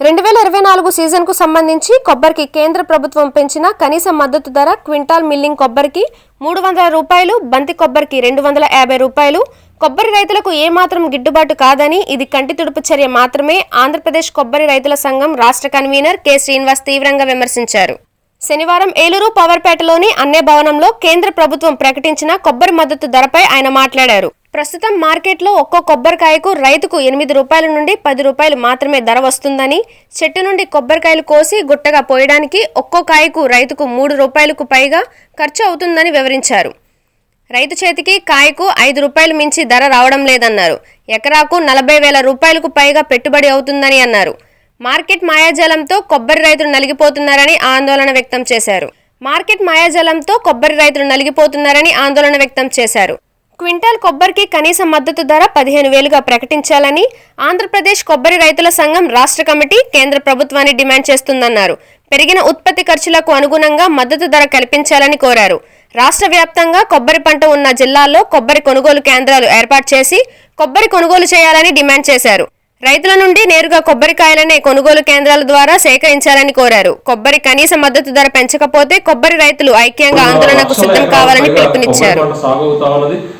రెండు వేల ఇరవై నాలుగు సీజన్కు సంబంధించి కొబ్బరికి కేంద్ర ప్రభుత్వం పెంచిన కనీస మద్దతు ధర క్వింటాల్ మిల్లింగ్ కొబ్బరికి మూడు వందల రూపాయలు బంతి కొబ్బరికి రెండు వందల యాభై రూపాయలు. కొబ్బరి రైతులకు ఏమాత్రం గిట్టుబాటు కాదని ఇది కంటి తుడుపు చర్య మాత్రమే ఆంధ్రప్రదేశ్ కొబ్బరి రైతుల సంఘం రాష్ట్ర కన్వీనర్ కె శ్రీనివాస్ తీవ్రంగా విమర్శించారు. శనివారం ఏలూరు పవర్పేటలోని అన్నే భవనంలో కేంద్ర ప్రభుత్వం ప్రకటించిన కొబ్బరి మద్దతు ధరపై ఆయన మాట్లాడారు. ప్రస్తుతం మార్కెట్లో ఒక్కో కొబ్బరికాయకు రైతుకు ఎనిమిది రూపాయల నుండి పది రూపాయలు మాత్రమే ధర వస్తుందని చెట్టు నుండి కొబ్బరికాయలు కోసి గుట్టగా పోయడానికి ఒక్కో కాయకు రైతుకు మూడు రూపాయలకు పైగా ఖర్చు అవుతుందని వివరించారు. రైతు చేతికి కాయకు ఐదు రూపాయలు మించి ధర రావడం లేదన్నారు. ఎకరాకు నలభై వేల రూపాయలకు పైగా పెట్టుబడి అవుతుందని అన్నారు. మార్కెట్ మాయాజాలంతో కొబ్బరి రైతులు నలిగిపోతున్నారని ఆందోళన వ్యక్తం చేశారు. మార్కెట్ మాయాజాలంతో కొబ్బరి రైతులు నలిగిపోతున్నారని ఆందోళన వ్యక్తం చేశారు. క్వింటాల్ కొబ్బరికి కనీస మద్దతు ధర పదిహేను వేలుగా ప్రకటించాలని ఆంధ్రప్రదేశ్ కొబ్బరి రైతుల సంఘం రాష్ట్ర కమిటీ కేంద్ర ప్రభుత్వాన్ని డిమాండ్ చేస్తుందన్నారు. పెరిగిన ఉత్పత్తి ఖర్చులకు అనుగుణంగా మద్దతు ధర కల్పించాలని కోరారు. రాష్ట్ర వ్యాప్తంగా కొబ్బరి పంట ఉన్న జిల్లాల్లో కొబ్బరి కొనుగోలు కేంద్రాలు ఏర్పాటు చేసి కొబ్బరి కొనుగోలు చేయాలని డిమాండ్ చేశారు. రైతుల నుండి నేరుగా కొబ్బరికాయలనే కొనుగోలు కేంద్రాల ద్వారా సేకరించాలని కోరారు. కొబ్బరి కనీస మద్దతు ధర పెంచకపోతే కొబ్బరి రైతులు ఐక్యంగా ఆందోళనకు సిద్ధం కావాలని పిలుపునిచ్చారు.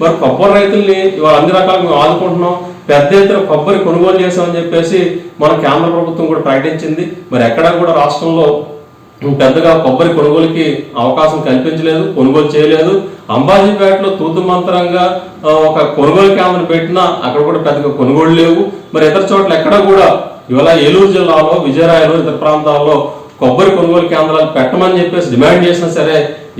మరి కొబ్బరి రైతుల్ని అన్ని రకాలుగా ఆదుకుంటున్నాం. పెద్ద ఎత్తున కొబ్బరి కొనుగోలు చేసామని చెప్పేసి మన కేంద్ర ప్రభుత్వం కూడా ప్రకటించింది. మరి ఎక్కడ కూడా రాష్ట్రంలో పెద్దగా కొబ్బరి కొనుగోలుకి అవకాశం కల్పించలేదు కొనుగోలు చేయలేదు. అంబాజీపేటలో తూతు మంత్రంగా ఒక కొనుగోలు కేంద్రం పెట్టినా అక్కడ కూడా పెద్దగా కొనుగోలు లేవు. మరి ఇతర చోట్ల ఎక్కడ కూడా ఇవాళ ఏలూరు జిల్లాలో విజయరాయలో ఇతర ప్రాంతాల్లో కొబ్బరి కొనుగోలు కేంద్రాలు పెట్టమని చెప్పేసి డిమాండ్ చేసినా సరే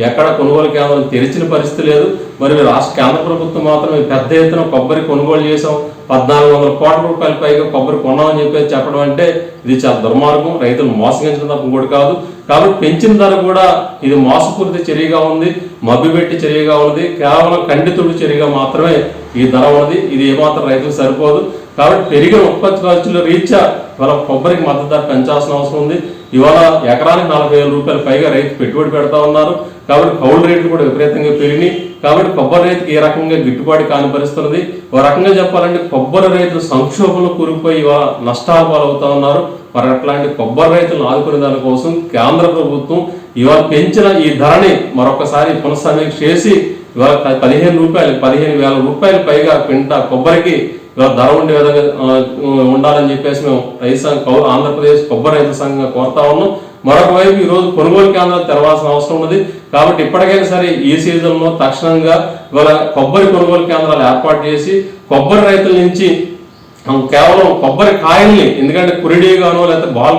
ఎక్కడ కొనుగోలు కేంద్రం తెరిచిన పరిస్థితి లేదు. మరి రాష్ట్ర కేంద్ర ప్రభుత్వం మాత్రం పెద్ద ఎత్తున కొబ్బరి కొనుగోలు చేసాం పద్నాలుగు వందల కోట్ల రూపాయల పైగా కొబ్బరి కొన్నామని చెప్పేసి చెప్పడం అంటే ఇది చాలా దుర్మార్గం. రైతులు మోసగించడం తప్ప కూడా కాదు. కాబట్టి పెంచిన ధర కూడా ఇది మోసపూరిత చర్యగా ఉంది. మభ్యపెట్టి చర్యగా ఉంది. కేవలం కండితుడు చర్యగా మాత్రమే ఈ ధర ఉన్నది. ఇది ఏమాత్రం రైతులకు సరిపోదు. కాబట్టి పెరిగిన ఉత్పత్తి ఖర్చుల రీత్యా ఇవాళ కొబ్బరికి మద్దతు ధర పెంచాల్సిన అవసరం ఉంది. ఇవాళ ఎకరానికి నలభై వేల రూపాయల పైగా రైతు పెట్టుబడి పెడతా ఉన్నారు. కాబట్టి కౌలు రేట్లు కూడా విపరీతంగా పెరిగినాయి. కాబట్టి కొబ్బరి రైతుకి ఏ రకంగా గిట్టుబాటు కాని పరిస్థితి ఒక రకంగా చెప్పాలంటే కొబ్బరి రైతులు సంక్షోభంలో కూరుకుపోయి ఇవాళ నష్టాల పాలవుతా ఉన్నారు. మరి అట్లాంటి కొబ్బరి రైతులను ఆదుకునే దానికోసం కేంద్ర ప్రభుత్వం ఇవాళ పెంచిన ఈ ధరని మరొకసారి పునఃసమీక్ష చేసి ఇవాళ పదిహేను రూపాయలు పదిహేను వేల రూపాయలు పైగా పింట కొబ్బరికి ఇవాళ ధర ఉండే విధంగా ఉండాలని చెప్పేసి మేము రైతు సంఘం ఆంధ్రప్రదేశ్ కొబ్బరి రైతు సంఘంగా కోరుతా ఉన్నాం. మరొక వైపు ఈ రోజు కొనుగోలు కేంద్రాలు తెరవాల్సిన అవసరం ఉన్నది. కాబట్టి ఇప్పటికైనా సరే ఈ సీజన్లో తక్షణంగా ఇవాళ కొబ్బరి కొనుగోలు కేంద్రాలు ఏర్పాటు చేసి కొబ్బరి రైతుల నుంచి కేవలం కొబ్బరి కాయల్ని ఎందుకంటే కురిడి గానో లేకపోతే బాల్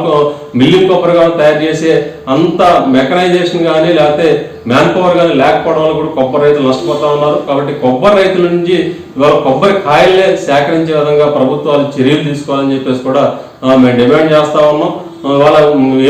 మిల్లింగ్ కొబ్బరి గానో తయారు చేసే అంత మెకనైజేషన్ కానీ లేకపోతే మ్యాన్ పవర్ కానీ లేకపోవడం వల్ల కూడా కొబ్బరి రైతులు నష్టపోతా ఉన్నారు. కాబట్టి కొబ్బరి రైతుల నుంచి ఇవాళ కొబ్బరి కాయలే సేకరించే విధంగా ప్రభుత్వాలు చర్యలు తీసుకోవాలని చెప్పేసి కూడా మేము డిమాండ్ చేస్తా ఉన్నాం. వాళ్ళ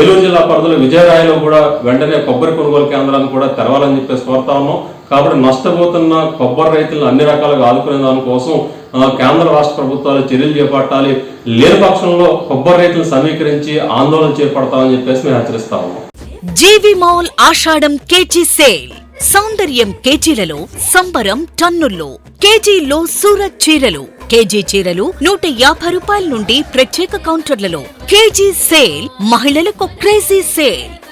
ఏలూరు జిల్లా పరిధిలో విజయరాయలో కూడా వెంటనే కొబ్బరి కొనుగోలు కేంద్రాన్ని కూడా తెరవాలని చెప్పేసి కోరుతా ఉన్నాం. కాబట్టి నష్టపోతున్న కొబ్బరి రైతులను అన్ని రకాలుగా ఆదుకునే దానికోసం కేంద్ర రాష్ట్ర ప్రభుత్వాలు చర్యలు చేపట్టాలి. లేని పక్షంలో కొబ్బరి రైతులు సమీకరించి ఆందోళన చేపడతామని చెప్పేసి మేము హెచ్చరిస్తాము ఉన్నాం. GV mall Ashadham KG sale. సౌందర్యం కేజీలలో సంబరం టన్నుల్లో. కేజీలో సూరత్ చీరలు. కేజీ చీరలు నూట యాభై రూపాయల నుండి ప్రత్యేక కౌంటర్లలో. కేజీ సేల్ మహిళలకు crazy sale.